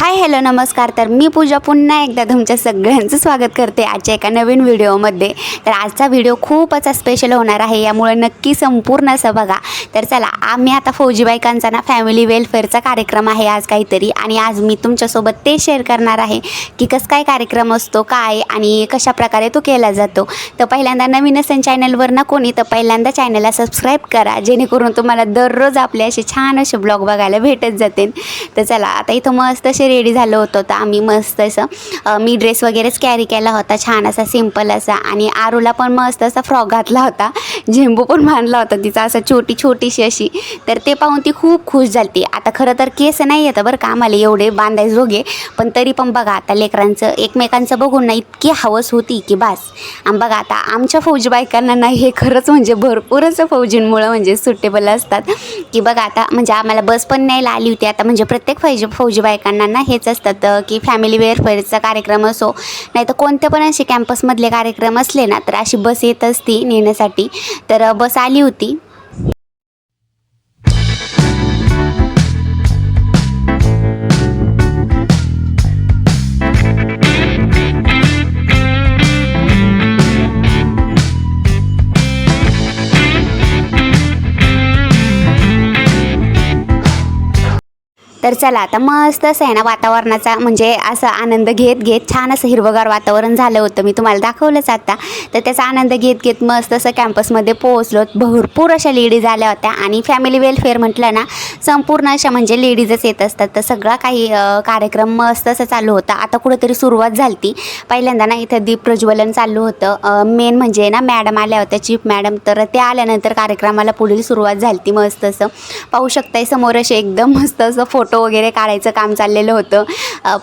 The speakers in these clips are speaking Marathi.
हाय हॅलो नमस्कार. तर मी पूजा पुन्हा एकदा तुमच्या सगळ्यांचं स्वागत करते आजच्या एका नवीन व्हिडिओमध्ये. तर आजचा व्हिडिओ खूपच स्पेशल होणार आहे. यामुळे नक्की संपूर्ण असं बघा. तर चला आम्ही आता फौजी बायकांचा ना फॅमिली वेलफेअरचा कार्यक्रम आहे आज काहीतरी. आणि आज मी तुमच्यासोबत ते शेअर करणार आहे की कसं काय कार्यक्रम असतो काय आणि कशाप्रकारे तो केला जातो. तर पहिल्यांदा नवीन असेल चॅनलवर ना कोणी तर पहिल्यांदा चॅनलला सबस्क्राईब करा. जेणेकरून तुम्हाला दररोज आपले असे छान असे ब्लॉग बघायला भेटत जातील. तर चला आता इथं मस्त असे रेडी झालं होतं तर आम्ही मस्त असं मी ड्रेस वगैरेच कॅरी केला होता छान असा सिंपल असा. आणि आरूला पण मस्त असा फ्रॉक घातला होता. झेंबू पण बांधला होता तिचा असा छोटी छोटीशी अशी. तर ते पाहून ती खूप खुश झाली आता खरं तर केस नाही येतं बरं का आम्हाला एवढे बांधायजोगे पण तरी पण बघा आता लेकरांचं एकमेकांचं बघून ना इतकी हवस होती की बास. आणि बघा आता आमच्या फौजी बायकांना नाही हे खरंच म्हणजे भरपूरच फौजींमुळं म्हणजे सुटेबल असतात. की बघा आता म्हणजे आम्हाला बस पण न्यायला आली होती. आता म्हणजे प्रत्येक फौजी फौजी बायकांना ना हेच असतात की फॅमिली वेअरफेअरचा कार्यक्रम असो नाही तर कोणते पण असे कॅम्पसमधले कार्यक्रम असले ना तर अशी बस येत असती नेण्यासाठी. तर बस आली होती. तर चला आता मस्त असं आहे ना वातावरणाचा म्हणजे असं आनंद घेत घेत छान असं हिरवगार वातावरण झालं होतं. मी तुम्हाला दाखवलंच आता. तर त्याचा आनंद घेत घेत मस्त असं कॅम्पसमध्ये पोहोचलो. भरपूर अशा लेडीज आल्या होत्या आणि फॅमिली वेलफेअर म्हटलं ना संपूर्ण अशा म्हणजे लेडीजच येत असतात. तर सगळा काही कार्यक्रम मस्त असं चालू होता. आता कुठेतरी सुरुवात झाली पहिल्यांदा ना इथं दीप प्रज्वलन चालू होतं. मेन म्हणजे ना मॅडम आल्या होत्या चीफ मॅडम तर त्या आल्यानंतर कार्यक्रमाला पुढील सुरुवात झाली ती मस्त असं. पाहू शकताय समोर असे एकदम मस्त असं फोटो वगैरे काढायचं काम चाललेलं होतं.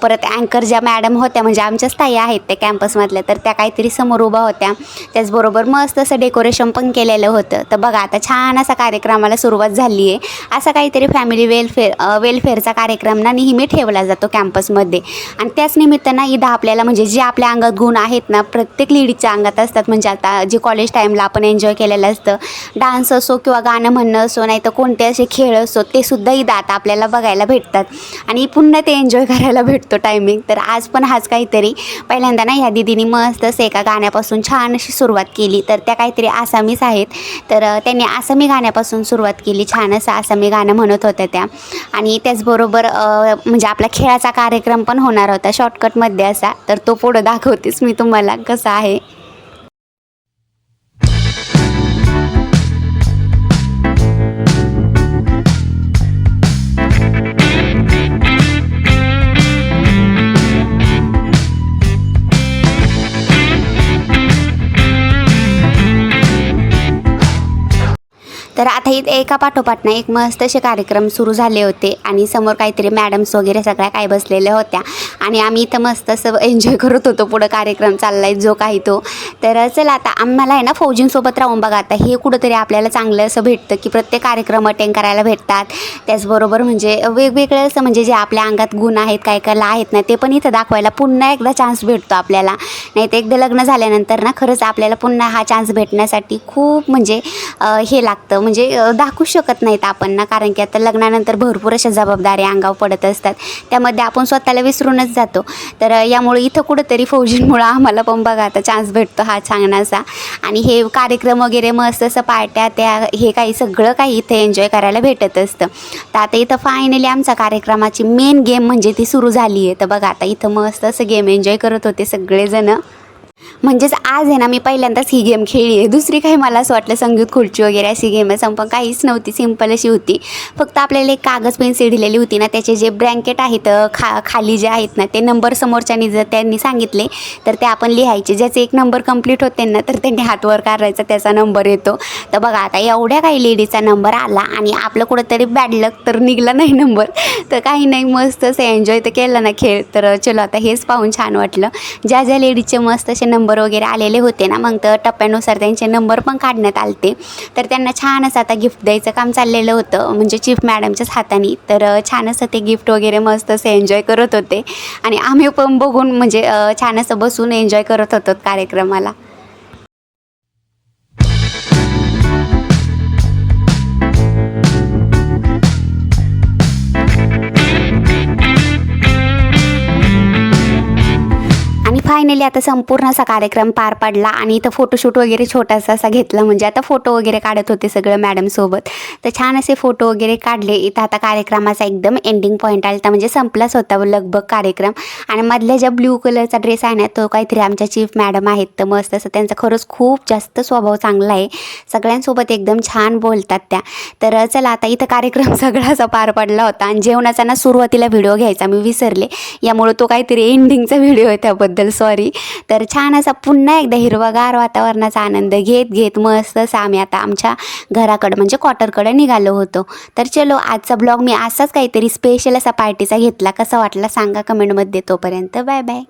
परत अँकर ज्या मॅडम होत्या म्हणजे आमच्याच ताई आहेत त्या कॅम्पसमधल्या तर त्या काहीतरी समोर उभा होत्या. त्याचबरोबर मस्त असं डेकोरेशन पण केलेलं होतं. तर बघा आता छान असा कार्यक्रमाला सुरुवात झाली आहे असा काहीतरी फॅमिली वेलफेअर वेलफेअरचा कार्यक्रम ना नेहमी ठेवला जातो कॅम्पसमध्ये आणि त्याच निमित्तानं इथं आपल्याला म्हणजे जे आपल्या अंगात गुण आहेत ना प्रत्येक लेडीजच्या अंगात असतात. म्हणजे आता जे कॉलेज टाईमला आपण एन्जॉय केलेलं असतं डान्स असो किंवा गाणं म्हणणं असो नाही तर कोणते असे खेळ असो ते सुद्धा इथं आता आपल्याला बघायला भेटतात. आणि पुन्हा ते एन्जॉय करायला भेटतो टायमिंग तर आज पण हाच काहीतरी. पहिल्यांदा ना ह्या दिदीनी मस्त असं एका गाण्यापासून छान अशी सुरुवात केली. तर त्या काहीतरी आसामीच आहेत. तर त्यांनी आसामी गाण्यापासून सुरुवात केली. छान असं आसामी गाणं म्हणत होत्या त्या. आणि त्याचबरोबर म्हणजे आपला खेळाचा कार्यक्रम पण होणार होता. शॉर्टकटमध्ये असा. तर तो पुढं दाखवतेच मी तुम्हाला कसा आहे. तर आता इथे एका पाठोपाठ ना एक मस्त असे कार्यक्रम सुरू झाले होते आणि समोर काहीतरी मॅडम्स वगैरे सगळ्या काय बसलेल्या होत्या. आणि आम्ही इथं मस्त असं एन्जॉय करत होतो. पुढं कार्यक्रम चाललाय जो काही तो. तर चला आता आम्हाला आहे ना फौजींसोबत राहून बघा आता. हे कुठंतरी आपल्याला चांगलं असं भेटतं की प्रत्येक कार्यक्रम अटेंड करायला भेटतात. त्याचबरोबर म्हणजे वेगवेगळं असं म्हणजे जे आपल्या अंगात गुण आहेत काय कला आहेत ना ते पण इथं दाखवायला पुन्हा एकदा चान्स भेटतो आपल्याला. नाही तर एकदा लग्न झाल्यानंतर ना खरंच आपल्याला पुन्हा हा चान्स भेटण्यासाठी खूप म्हणजे हे लागतं. म्हणजे दाखवू शकत नाहीत आपण ना कारण की आता लग्नानंतर भरपूर अशा जबाबदाऱ्या अंगावर पडत असतात. त्यामध्ये आपण स्वतःला विसरूनच जातो. तर यामुळे इथं कुठंतरी फौजींमुळं आम्हाला पण बघा आता चान्स भेटतो हा चांगलासा आणि हे कार्यक्रम वगैरे मस्त असं पार्ट्या त्या हे काही सगळं काही इथे एन्जॉय करायला भेटत असतं. तर आता इथं फायनली आमचा कार्यक्रमाची मेन गेम म्हणजे ती सुरू झाली आहे तर बघा आता इथं मस्त असं गेम एन्जॉय करत होते सगळेजणं. म्हणजेच आज आहे ना मी पहिल्यांदाच ही गेम खेळली आहे. दुसरी काही मला असं वाटलं संगीत खुर्ची वगैरे अशी गेम आहे. पण काहीच नव्हती सिंपल अशी होती. फक्त आपल्याला एक कागद पेन्सिल दिलेली होती ना त्याचे जे ब्रँकेट आहेत खा खाली जे आहेत ना ते नंबर समोरच्यानी जर त्यांनी सांगितले तर ते आपण लिहायचे. ज्याचे एक नंबर कंप्लीट होते ना तर त्यांनी हातवर काढायचा करायचा त्याचा नंबर येतो. तर बघा आता एवढ्या काही लेडीजचा नंबर आला आणि आपलं कुठंतरी बॅड लक तर निघला नाही नंबर तर काही नाही मस्त असं एन्जॉय तर केलं ना खेळ. तर चलो आता हेच पाहून छान वाटलं. ज्या ज्या लेडीजचे मस्त असे नंबर वगैरे आलेले होते ना मग तर टप्प्यानुसार त्यांचे नंबर पण काढण्यात आलते. तर त्यांना छान असं आता गिफ्ट द्यायचं काम चाललेलं होतं. म्हणजे चीफ मॅडमच्याच हाताने तर छान असं ते गिफ्ट वगैरे मस्त असं एन्जॉय करत होते. आणि आम्ही पण बघून म्हणजे छान असं बसून एन्जॉय करत होतो कार्यक्रमाला. फायनली आता संपूर्ण असा कार्यक्रम पार पडला आणि इथं फोटोशूट वगैरे छोटासा असा घेतला. म्हणजे आता फोटो वगैरे काढत होते सगळं मॅडमसोबत तर छान असे फोटो वगैरे काढले. इथं आता कार्यक्रमाचा एकदम एंडिंग पॉईंट आला. होता म्हणजे संपलाच होता लगभग कार्यक्रम. आणि मधल्या ज्या ब्ल्यू कलरचा ड्रेस आहे ना तो काहीतरी आमच्या चीफ मॅडम आहेत. तर मस्त असं त्यांचा खरंच खूप जास्त स्वभाव चांगला आहे. सगळ्यांसोबत एकदम छान बोलतात त्या. तर चला आता इथं कार्यक्रम सगळा असा पार पडला होता. आणि जेवणाचा ना सुरुवातीला व्हिडिओ घ्यायचा मी विसरले. यामुळे तो काहीतरी एंडिंगचा व्हिडिओ आहे त्याबद्दल. सॉरी तर. छान असा पुन्हा एकदा हिरवागार वातावरणाचा आनंद घेत घेत मस्त असं आम्ही आता आमच्या घराकडं म्हणजे क्वार्टरकडे निघालो होतो. तर चलो आजचा ब्लॉग मी असाच काहीतरी स्पेशल असा पार्टीचा घेतला. कसा वाटला सांगा कमेंटमध्ये तोपर्यंत. Bye bye